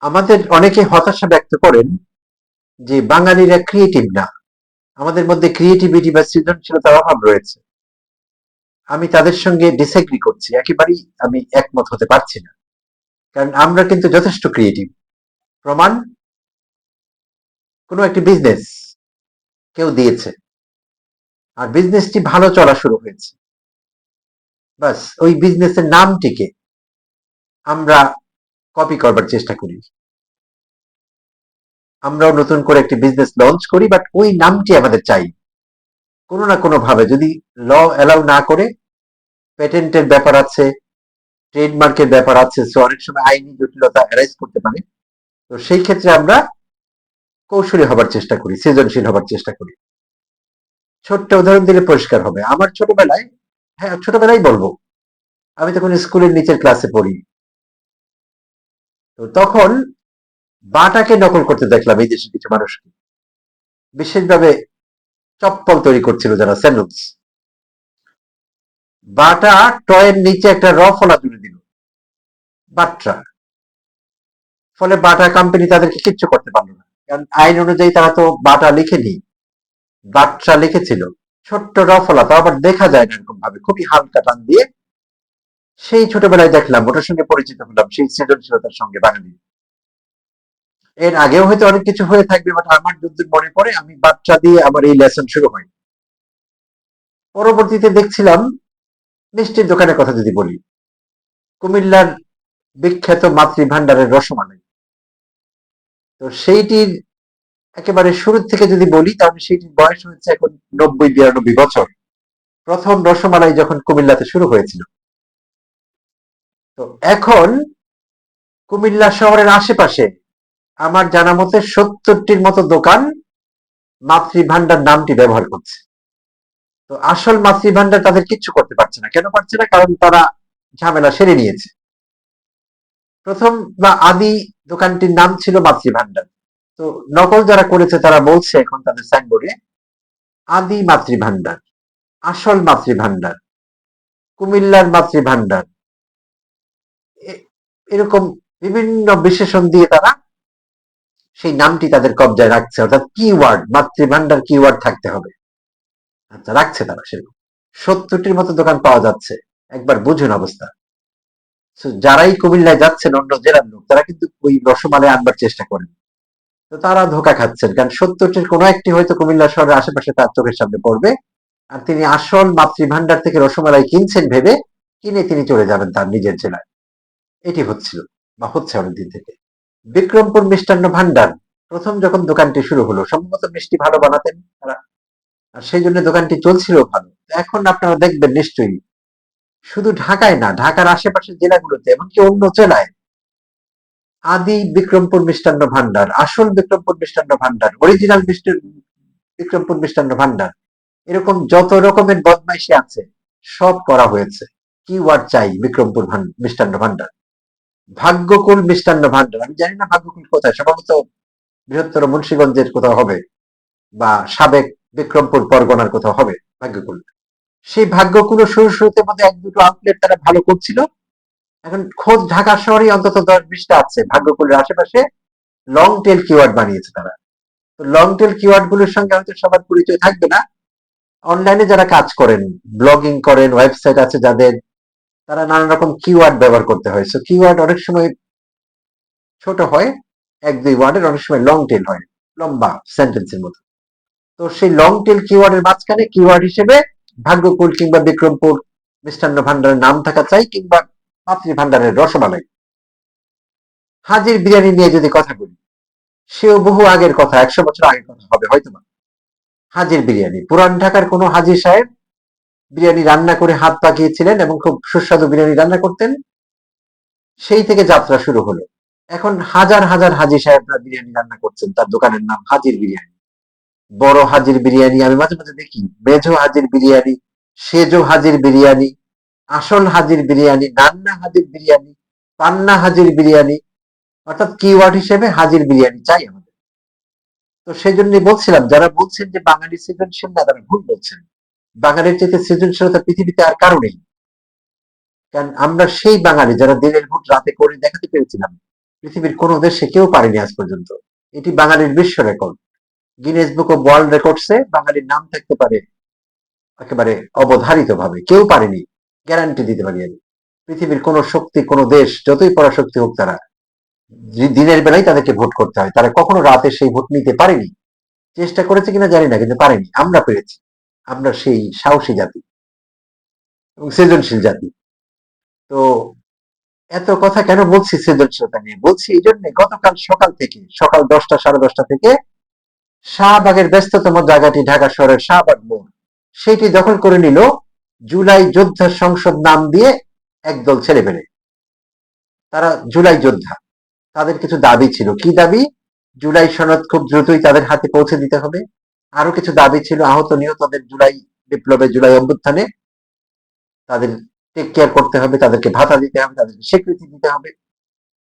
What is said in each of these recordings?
আমাদের অনেকে হতাশা ব্যক্ত করেন যে বাঙালিরা ক্রিয়েটিভ না। আমাদের মধ্যে ক্রিয়েটিভিটি বা সৃজনশীলতার অভাব রয়েছে। আমি তাদের সঙ্গে ডিসএগ্রি করছি। একেবারেই আমি একমত হতে পারছি না। কারণ আমরা কিন্তু যথেষ্ট ক্রিয়েটিভ প্রমাণ? কোনো একটি বিজনেস কেউ দিয়েছে। আর বিজনেসটি ভালো চলা শুরু হয়েছে। বাস, ওই বিজনেসের নামটিকে আমরা কপি করবার চেষ্টা করি। আমরাও নতুন করে একটি বিজনেস লঞ্চ করি বাট ওই নামটি আমাদের চাই। কোনো না কোনো ভাবে যদি ল অ্যালাউ না করে পেটেন্টের ব্যাপার আছে ট্রেডমার্কের ব্যাপার আছে সো অনেক সময় আইনি জটিলতা অ্যারাইজ করতে পারে, তো সেই ক্ষেত্রে আমরা কৌশলী হবার চেষ্টা করি, সৃজনশীল হবার চেষ্টা করি। ছোট্ট উদাহরণ দিলে পরিষ্কার হবে। আমার ছোটবেলায় হ্যাঁ ছোটবেলায় বলব, আমি তখন স্কুলের নিচের ক্লাসে পড়ি তো তখন বাটাকে নকল করতে দেখলাম এই দেশের কিছু মানুষকে বিশেষভাবে চপ্পল তৈরি করছিল যারা স্যান্ডুলস বাটা টয়ের নিচে একটা র ফলা তুলে দিল। বাট্রা। ফলে বাটা কোম্পানি তাদেরকে কিচ্ছু করতে পারল না। কারণ আইন অনুযায়ী তারা তো বাটা লিখেনি। বাট্রা লিখেছিল, ছোট্ট র ফলা, তো আবার দেখা যায় না এরকম ভাবে খুবই হালকা টান দিয়ে সেই ছোটবেলায় দেখলাম, ওটার সঙ্গে পরিচিত হলাম, সেই সৃজনশীলতার সঙ্গে বাঙালি। এর আগেও হয়তো অনেক কিছু হয়ে থাকবে বাট আমার যদ্দূর মনে পড়ে, আমি বাচ্চা দিয়ে আমার এই লেসন শুরু হয়। পরবর্তীতে দেখছিলাম, মিষ্টির দোকানের কথা যদি বলি, কুমিল্লার বিখ্যাত মাতৃ ভান্ডারের রসমালাই। তো সেইটির একেবারে শুরু থেকে যদি বলি, তাহলে সেইটির বয়স হয়েছে এখন নব্বই, বিরানব্বই বছর। প্রথম রসমালাই যখন কুমিল্লাতে শুরু হয়েছিল তো এখন কুমিল্লা শহরের আশেপাশে আমার জানা মতে সত্তরটির মতো দোকান মাতৃ ভান্ডার নামটি ব্যবহার করছে। তো আসল মাতৃ ভান্ডার তাদের কিচ্ছু করতে পারছে না। কেন পারছে না? কারণ তারা ঝামেলা সেরে নিয়েছে। প্রথম বা আদি দোকানটির নাম ছিল মাতৃ ভান্ডার তো নকল যারা করেছে তারা বলছে এখন তাদের সাইনবোর্ডে, আদি মাতৃ ভান্ডার আসল মাতৃ ভান্ডার কুমিল্লার মাতৃ ভান্ডার এ- এরকম বিভিন্ন বিশেষণ দিয়ে তারা সেই নামটি তাদের কবজায় রাখছে, অর্থাৎ কিওয়ার্ড মাতৃভান্ডার কিওয়ার্ড থাকতে হবে। আচ্ছা রাখছে তারা সেরকম। সত্তরটির মতো দোকান পাওয়া যাচ্ছে, একবার বুঝুন অবস্থা। যারাই কুমিল্লায় যাচ্ছেন, অন্য জেলার লোক, তারা কিন্তু ওই রসমালাই আনবার চেষ্টা করেন। তো তারা ধোকা খাচ্ছেন, কারণ সত্তরটির কোনো একটি হয়তো কুমিল্লা শহরের আশেপাশে তার চোখের সামনে পড়বে, আর তিনি আসল মাতৃভান্ডার থেকে রসমালাই কিনছেন ভেবে কিনে তিনি চলে যাবেন তার নিজের জেলায়। এটি হচ্ছিল বা হচ্ছে অনেকদিন থেকে। বিক্রমপুর মিষ্টান্ন ভান্ডার, প্রথম যখন দোকানটি শুরু হলো, সম্ভবত মিষ্টি ভালো বানাতেন তারা। আর সেই জন্য দোকানটি চলছিল ভালো। এখন আপনারা দেখবেন নিশ্চয়ই, শুধু ঢাকায় না, ঢাকার আশেপাশের জেলাগুলোতে, এমনকি অন্য জেলায় আদি বিক্রমপুর মিষ্টান্ন ভান্ডার, আসল বিক্রমপুর মিষ্টান্ন ভান্ডার অরিজিনাল মিষ্টি বিক্রমপুর মিষ্টান্ন ভান্ডার, এরকম যত রকমের বদমাইশি আছে, সব করা হয়েছে। কি ওয়ার্ড চাই বিক্রমপুর মিষ্টান্ন ভান্ডার। ভাগ্যকুল মিষ্টান্ন ভান্ডার আমি জানি না ভাগ্যকুল কোথায়, সম্ভবত বৃহত্তর মুন্সিগঞ্জের কোথাও হবে বা সাবেক বিক্রমপুর পরগনার কোথাও হবে ভাগ্যকুল সেই ভাগ্যকুল শুরু শুরুতে মধ্যে এক দুটো আউটলেট তারা ভালো করছিল। এখন খোঁজ ঢাকা শহরে অন্তত দশ বিশটা আছে ভাগ্যকুলের আশেপাশে লং টেল কিওয়ার্ড বানিয়েছে তারা। তো লং টেল কিওয়ার্ডগুলোর সঙ্গে হয়তো সবার পরিচয় থাকবে না। অনলাইনে যারা কাজ করেন ব্লগিং করেন ওয়েবসাইট আছে যাদের তারা নানা রকম কিওয়ার্ড ব্যবহার করতে হয়। সো কিওয়ার্ড অনেক সময় ছোট হয়, এক দুই ওয়ার্ডের অনেক সময় লং টেল হয়, লম্বা সেন্টেন্সের মতো। তো সেই লং টেল কিওয়ার্ডের মাঝখানে কিওয়ার্ড হিসেবে ভাগ্যকুল কিংবা বিক্রমপুর, মিষ্টান্ন ভান্ডারের নাম থাকা চাই কিংবা পাত্রী ভান্ডারের রসমালাই। হাজির বিরিয়ানি নিয়ে যদি কথা বলি, সেও বহু আগের কথা, একশো বছর আগের কথা হবে, হয়তো না। হাজির বিরিয়ানি, পুরান ঢাকার কোনো হাজির সাহেব বিরিয়ানি রান্না করে হাত পাকিয়েছিলেন এবং খুব সুস্বাদু বিরিয়ানি রান্না করতেন, সেই থেকে যাত্রা শুরু হলো। এখন হাজার হাজার হাজি সাহেবরা বিরিয়ানি রান্না করছেন, তার দোকানের নাম হাজির বিরিয়ানি। বড় হাজির বিরিয়ানি, আমি মাঝে মাঝে দেখি, মেঝো হাজির বিরিয়ানি, সেজো হাজির বিরিয়ানি, আসল হাজির বিরিয়ানি, নান্না হাজির বিরিয়ানি, পান্না হাজির বিরিয়ানি, অর্থাৎ কিওয়ার্ড হিসেবে হাজির বিরিয়ানি চাই আমাদের। তো সেই জন্য বলছিলাম, যারা বলছেন যে বাঙালি সৃজনশীল না, তারা ভুল বলছেন। বাঙালির চেয়ে সৃজনশীলতা পৃথিবীতে আর কারও নেই। কারণ আমরা সেই বাঙালি যারা দিনের ভোট রাতে করে দেখাতে পেরেছিলাম, পৃথিবীর কোন দেশে কেউ পারেনি আজ পর্যন্ত। এটি বাঙালির বিশ্ব record. Guinness book of world রেকর্ডসে বাঙালির নাম থাকতে পারে, একেবারে অবধারিত ভাবে কেউ পারেনি গ্যারান্টি দিতে পারি আমি। পৃথিবীর কোন শক্তি, কোন দেশ, যতই পরাশক্তি হোক তারা, দিনের বেলায় তাদেরকে ভোট করতে হয়। তারা কখনো রাতে সেই ভোট নিতে পারেনি। চেষ্টা করেছে কিনা জানি না, কিন্তু পারেনি। আমরা পেরেছি। আমরা সেই সাহসী জাতি এবং সৃজনশীল জাতি। তো এত কথা কেন বলছি সৃজনশীলতা নিয়ে? বলছি এই জন্য গতকাল সকাল থেকে, সকাল দশটা, সাড়ে দশটা থেকে শাহবাগের ব্যস্ততম জায়গাটি ঢাকা শহরের শাহবাগ মোড়। সেটি দখল করে নিল জুলাই যোদ্ধা সংসদ নাম দিয়ে একদল ছেলে পেলে তারা জুলাই যোদ্ধা। তাদের কিছু দাবি ছিল। কি দাবি? জুলাই সনদ খুব দ্রুতই তাদের হাতে পৌঁছে দিতে হবে। আরও কিছু দাবি ছিল, আহত নিহতদের জুলাই বিপ্লবে জুলাই অভ্যুত্থানে তাদের টেক কেয়ার করতে হবে, তাদেরকে ভাতা দিতে হবে, তাদেরকে স্বীকৃতি দিতে হবে,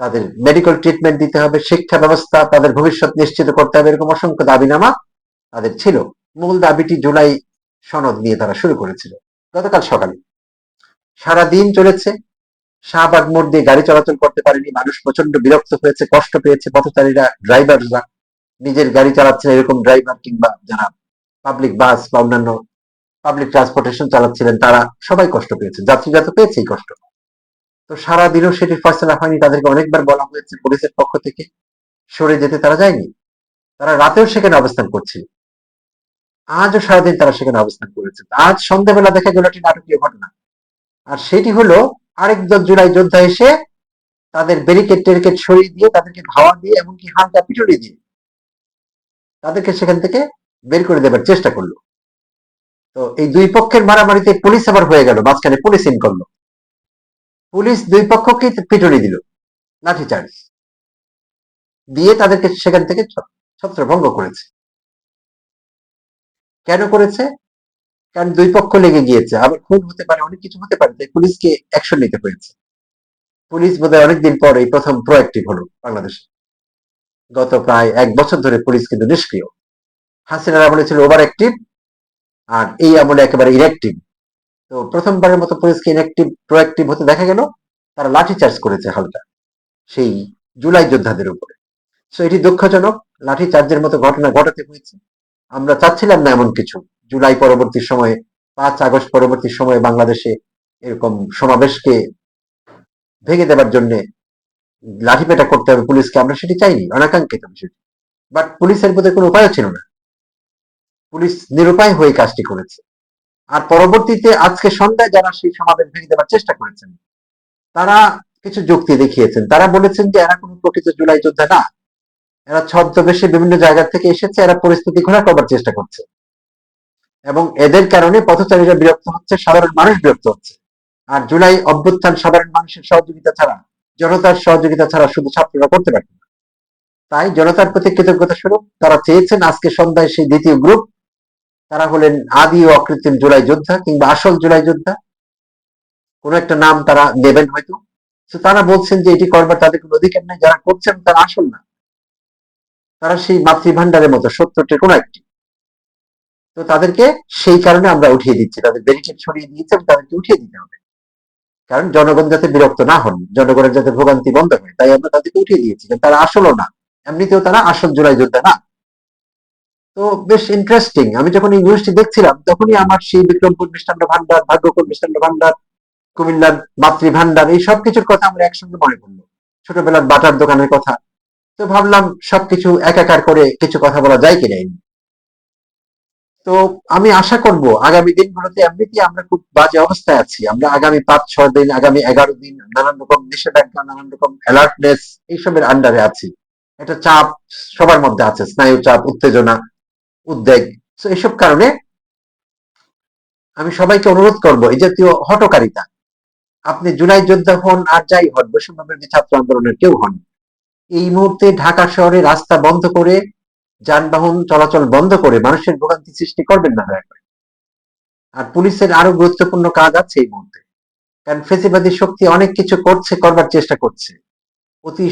তাদের মেডিকেল ট্রিটমেন্ট দিতে হবে, শিক্ষা ব্যবস্থা তাদের ভবিষ্যৎ নিশ্চিত করতে হবে, এরকম অসংখ্য দাবিনামা তাদের ছিল। মূল দাবিটি জুলাই সনদ নিয়ে তারা শুরু করেছিল। গতকাল সকালে। সারা দিন চলেছে। শাহবাগ মোড় দিয়ে গাড়ি চলাচল করতে পারেনি, মানুষ প্রচণ্ড বিরক্ত হয়েছে, কষ্ট পেয়েছে পথচারীরা ড্রাইভাররা নিজের গাড়ি চালাচ্ছেন এরকম ড্রাইভার কিংবা যারা পাবলিক বাস বা অন্যান্য পাবলিক ট্রান্সপোর্টেশন চালাচ্ছিলেন, তারা সবাই কষ্ট পেয়েছে। যাত্রীরা তো পেয়েছেই কষ্ট। তো সারা দিনও সেটির ফয়সলা হয়নি। তাদেরকে অনেকবার বলা হয়েছে, পুলিশের পক্ষ থেকে সরে যেতে তারা যায়নি। তারা রাতেও সেখানে অবস্থান করছিল। আজও সারাদিন তারা সেখানে অবস্থান করেছে। আজ সন্ধ্যাবেলা দেখা গেল একটি নাটকীয় ঘটনা। আর সেটি হলো, আরেক দল জুলাই যোদ্ধা এসে তাদের ব্যারিকেড টেরিকেড সরিয়ে দিয়ে, তাদেরকে ধাওয়া দিয়ে, এমনকি হালকা পিটুনি দিয়ে তাদেরকে সেখান থেকে বের করে দেবার চেষ্টা করল। তো এই দুই পক্ষের মারামারিতে পুলিশ আবার হয়ে গেল, মাঝখানে পুলিশ ইন করল। পুলিশ দুই পক্ষকে পিটুনি দিল, লাঠি চার্জ দিয়ে তাদেরকে সেখান থেকে ছত্রভঙ্গ করেছে। কেন করেছে? কারণ দুই পক্ষ লেগে গিয়েছে। আবার খুন হতে পারে, অনেক কিছু হতে পারে পুলিশকে অ্যাকশন নিতে হয়েছে। পুলিশ বোধহয় অনেকদিন পর এই প্রথম প্রোয়াক্টিভ হলো বাংলাদেশে। গত প্রায় এক বছর ধরে পুলিশ কিন্তু নিষ্ক্রিয়। হাসিনার আমলে ছিল ওভার অ্যাক্টিভ আর এই আমলে একেবারে ইনঅ্যাক্টিভ তো প্রথমবারের মতো পুলিশকে ইনঅ্যাক্টিভ প্রোয়াক্টিভ হতে দেখা গেল, তারা লাঠি চার্জ করেছে হালকা, সেই জুলাই যোদ্ধাদের উপরে। সো এটি দুঃখজনক লাঠি চার্জের মতো ঘটনা ঘটাতে হয়েছে। আমরা চাচ্ছিলাম না এমন কিছু। জুলাই পরবর্তী সময়ে, পাঁচ আগস্ট পরবর্তী সময়ে বাংলাদেশে এরকম সমাবেশকে ভেঙে দেবার জন্য লাঠিপেটা করতে হবে পুলিশকে, আমরা সেটি চাইনি, অনাকাঙ্ক্ষিত বিষয়টি। বাট পুলিশের বোধহয় কোনো উপায় ছিল না। পুলিশ নিরুপায় হয়ে কাজটি করেছে। আর পরবর্তীতে আজকে সন্ধ্যায় যারা সেই সমাবেশ ভেঙে দেওয়ার চেষ্টা করেছেন, তারা কিছু যুক্তি দেখিয়েছেন। তারা বলেছেন যে এরা কোনো প্রকৃত জুলাই যোদ্ধা না। এরা ছদ্মবেশে বিভিন্ন জায়গা থেকে এসেছে, এরা পরিস্থিতি ঘোরা করবার চেষ্টা করছে। এবং এদের কারণে পথচারীরা বিরক্ত হচ্ছে, সাধারণ মানুষ বিরক্ত হচ্ছে। আর জুলাই অভ্যুত্থান সাধারণ মানুষের সহযোগিতা ছাড়া জনতার সহযোগিতা ছাড়া শুধু ছাত্ররা করতে পারত না। তাই জনতার প্রতি কৃতজ্ঞতা স্বরূপ, তারা চেয়েছেন আজকে সন্ধ্যায় সেই দ্বিতীয় গ্রুপ, তারা হলেন আদি ও অকৃত্রিম জুলাই যোদ্ধা কিংবা আসল জুলাই যোদ্ধা। কোন একটা নাম তারা দেবেন হয়তো। তো তারা বলছেন যে এটি করবার তাদের কোনো অধিকার নেই, যারা করছেন তারা আসল না। তারা সেই মাতৃভান্ডারের মতো সত্তরটির কোন একটি। তো তাদেরকে সেই কারণে আমরা উঠিয়ে দিচ্ছি, তাদের ব্যারিকেড সরিয়ে দিয়েছে তাদেরকে উঠিয়ে দিতে হবে। কারণ জনগণ যাতে বিরক্ত না হন, জনগণের যাতে ভোগান্তি বন্ধ হয়, তাই আমরা তাদেরকে উঠিয়ে দিয়েছি কারণ তারা আসলও না। এমনিতেও তারা আসল জোড়াই যোদ্ধা না। তো বেশ ইন্টারেস্টিং আমি যখন এই নিউজটি দেখছিলাম, তখনই আমার সেই বিক্রমপুর মিষ্টান্ন ভান্ডার, ভাগ্যপুর মিষ্টান্ন ভান্ডার, কুমিল্লার মাতৃ ভান্ডার, এই সব কিছুর কথা আমরা একসঙ্গে মনে করল ছোটবেলার বাটার দোকানের কথা। তো ভাবলাম সবকিছু একাকার করে কিছু কথা বলা যায় কি নাই তো আমি আশা করব আগামী দিনগুলোতে এমনিতেই আমরা খুব বাজে অবস্থায় আছি। আমরা আগামী পাঁচ, ছয় দিন, আগামী এগারো দিন নানান রকম নিষেধাজ্ঞা, নানান রকম অ্যালার্টনেস এইসবের আন্ডারে আছি। একটা চাপ সবার মধ্যে আছে, স্নায়ু চাপ, উত্তেজনা, উদ্বেগ। তো এসব কারণে আমি সবাইকে অনুরোধ করব, এই জাতীয় হটকারিতা আপনি জুলাই যোদ্ধা হন আর যাই হন বৈষম্যবিরোধী ছাত্র আন্দোলনের কেউ হন এই মুহূর্তে ঢাকা শহরে রাস্তা বন্ধ করে যানবাহন চলাচল বন্ধ করে মানুষের ভোগান্তি সৃষ্টি করবেন না দয়া করে। আর পুলিশের আরও গুরুত্বপূর্ণ কাজ আছে এই মুহূর্তে। কারণ ফেসিবাদী শক্তি অনেক কিছু করছে, করবার চেষ্টা করছে। অতি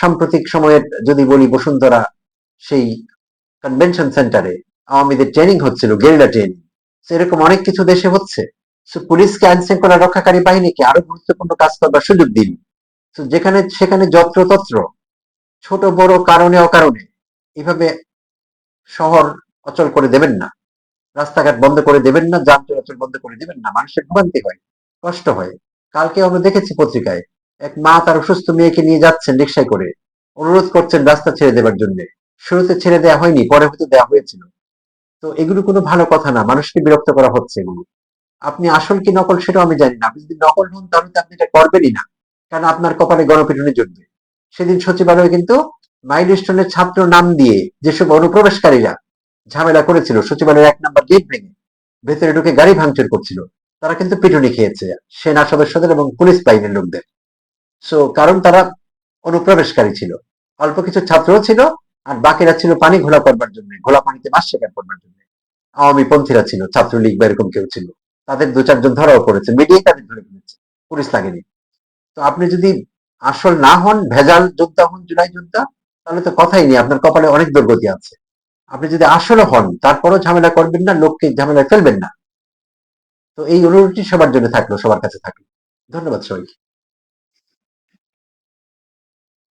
সাম্প্রতিক সময়ের যদি বলি বসুন্ধরা সেই কনভেনশন সেন্টারে আওয়ামীদের ট্রেনিং হচ্ছিল গেরিলা ট্রেনিং সেরকম অনেক কিছু দেশে হচ্ছে। পুলিশকে আইন শৃঙ্খলা রক্ষাকারী বাহিনীকে আরও গুরুত্বপূর্ণ কাজ করবার সুযোগ দিন। যেখানে, সেখানে যত্র তত্র ছোট বড় কারণে অকারণে, এভাবে শহর অচল করে দেবেন না। রাস্তাঘাট বন্ধ করে দেবেন না, যান চলাচল বন্ধ করে দেবেন না। মানুষের ভোগান্তি হয়, কষ্ট হয়। কালকে আমরা দেখেছি পত্রিকায়, এক মা তার অসুস্থ মেয়েকে নিয়ে যাচ্ছেন রিক্সায় করে। অনুরোধ করছেন রাস্তা ছেড়ে দেওয়ার জন্য। শুরুতে ছেড়ে দেওয়া হয়নি, পরে হয়তো দেওয়া হয়েছিল। তো এগুলো কোনো ভালো কথা না, মানুষকে বিরক্ত করা হচ্ছে এগুলো। আপনি আসল কি নকল সেটাও আমি জানি না। আপনি যদি নকল হন তাহলে তো আপনি এটা করবেনই না। কারণ আপনার কপালে গণপিটুনি জমবে সেদিন সচিবালয়ে কিন্তু মাইলস্টোনের ছাত্র নাম দিয়ে যেসব অনুপ্রবেশকারীরা ঝামেলা করেছিল, সচিবালয়ের এক নাম্বার গেট ভেঙে ভেতরে ঢুকে গাড়ি ভাঙচুর করছিল, তারা কিন্তু পিটুনি খেয়েছে, সেনা সদস্যদের এবং পুলিশ বাহিনীর লোকদের। সো কারণ তারা অনুপ্রবেশকারী ছিল। অল্প কিছু ছাত্রও ছিল আর বাকিরা ছিল পানি ঘোলা করবার জন্য, ঘোলা পানিতে মাছ শিকার করবার জন্য। আওয়ামী পন্থীরা ছিল, ছাত্রলীগ বা এরকম কেউ ছিল। তাদের দু চারজন ধরাও পড়েছে মিডিয়াই তাদের ধরে ফেলেছে, পুলিশ লাগেনি। তো আপনি যদি আসল না হন, ভেজাল যোদ্ধা হন, জুলাই যোদ্ধা তাহলে তো কথাই নেই, আপনার কপালে অনেক দুর্গতি আছে। আপনি যদি আসলে হন, তারপরও ঝামেলা করবেন না, লোককে ঝামেলায় ফেলবেন না। তো এই অনুরোধটি সবার জন্য থাকল, সবার কাছে থাকল। ধন্যবাদ সবাইকে।